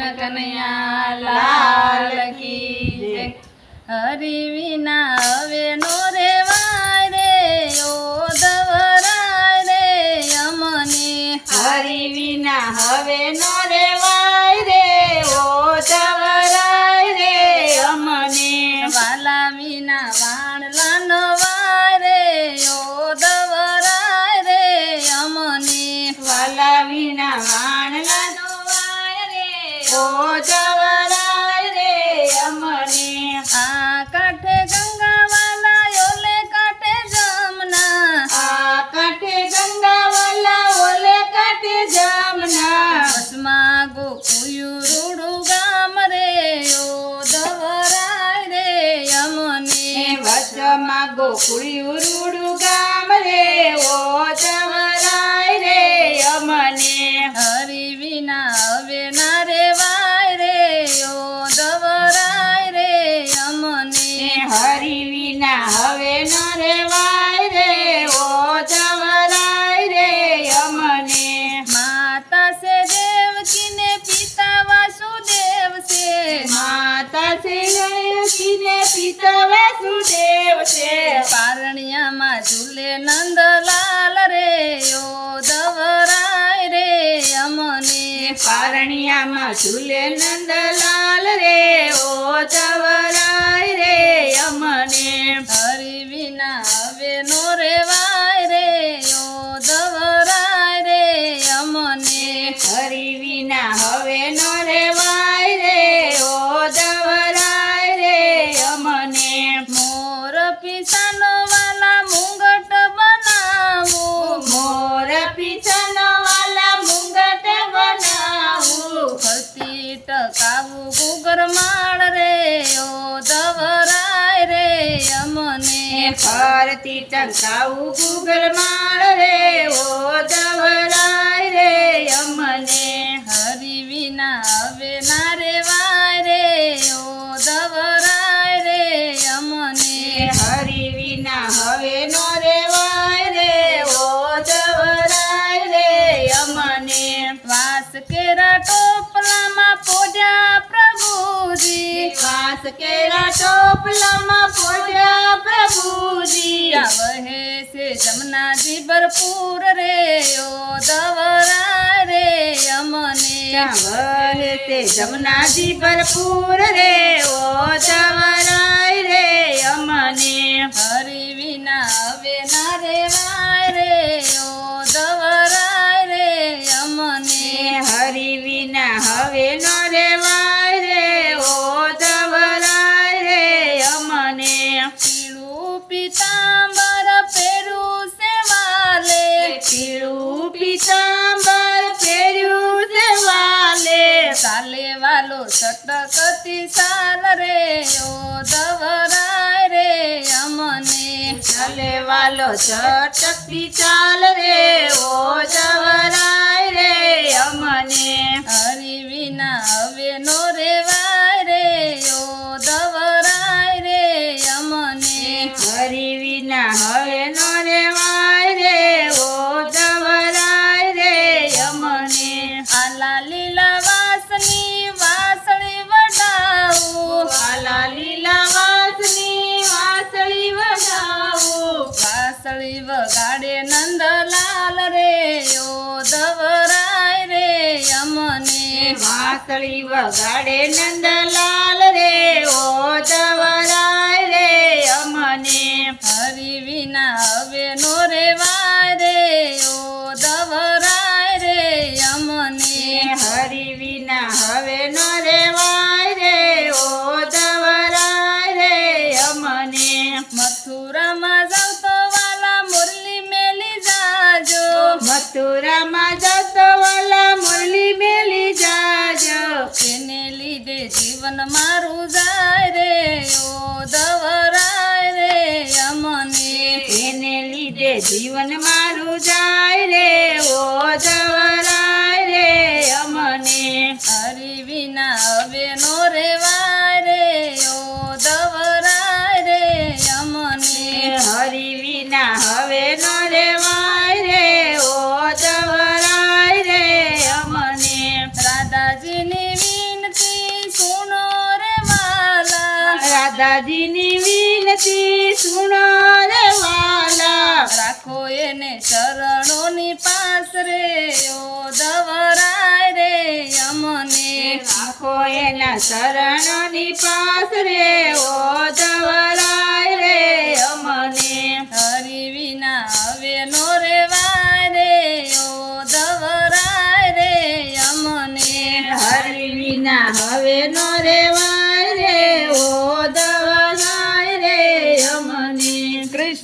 કૃષ્ણ કનૈયા લાલ કી જય. હરિ વિના હવે નો રેવાય રે ઓ દવરાય રે અમને. હરિ વિના હવે નો રેવાય ગોકુળિયું ગામ રે ઓ ચવરાય રે અમને. હરી વિના હવે ના રેવાય રે ઓ દવરાય રે અમને. હરી વિના હવે ન રેવાય રે ઓ ચવરાય રે અમને. માતા છે દેવકીને પિતા વાસુદેવ છે માતા શ્રી પિતા સુદેવ છે. પારણિયામાં ઝૂલે નંદલાલ રે ઓ દવરાય રે અમને. પારણિયામાં ઝૂલે નંદલાલ રે ઓ દવરાય રે અમને. હરી ફરતી ટંકાવું ગુગલ માળ રે ઓ જવરાય વાસ કેરા ટોપલામાં પોટ્યા પ્રભુજી. વહે છે જમનાજી ભરપૂર રે ઓ દવરા રે અમને. વહે જમના જમનાજી ભરપૂર રે ઓ દવરા રે અમને. હરી વિના હવે ના રેવાય રે ઓ દવરા રે અમને. હરી વિના હવે નો રેવાય વાલો સટકતી સાલ રે ઓ દવરાય રે અમને ચલે વાલો ચટકતી ચાલ રે ઓ જવરાય રે અમને હરી વિના હવે નો રેવાય રે ઓ દવરાય રે અમને હરી વિના હવે નો રેવાય રે ઓ દવરાય રે અમને આલા લીલા વાસની વગાડે નંદલાલ રે ઓ દવરાય રે અમને. વાસળી વગાડે નંદલાલ રે ઓ જવરાય જતો વાલા મુરલી મેલી જાજો. એને લીધે જીવન મારું જાય રે, ઓ દવરાય રે અમને. એને લીધે જીવન મારું જાય રે, ઓ દવરાય રે અમને. હરી વિના હવે દાદાજીની વિનતી સુણો રે વાલા. રાખો એને શરણોની પાસ રે, ઓ દવરાય રે અમને. રાખો એના શરણોની પાસ રે, ઓ દવરાય રે અમને. હરી વિના હવે નો રેવાય રે, ઓ દવરાય રે અમને. હરી વિના હવે નો રેવાય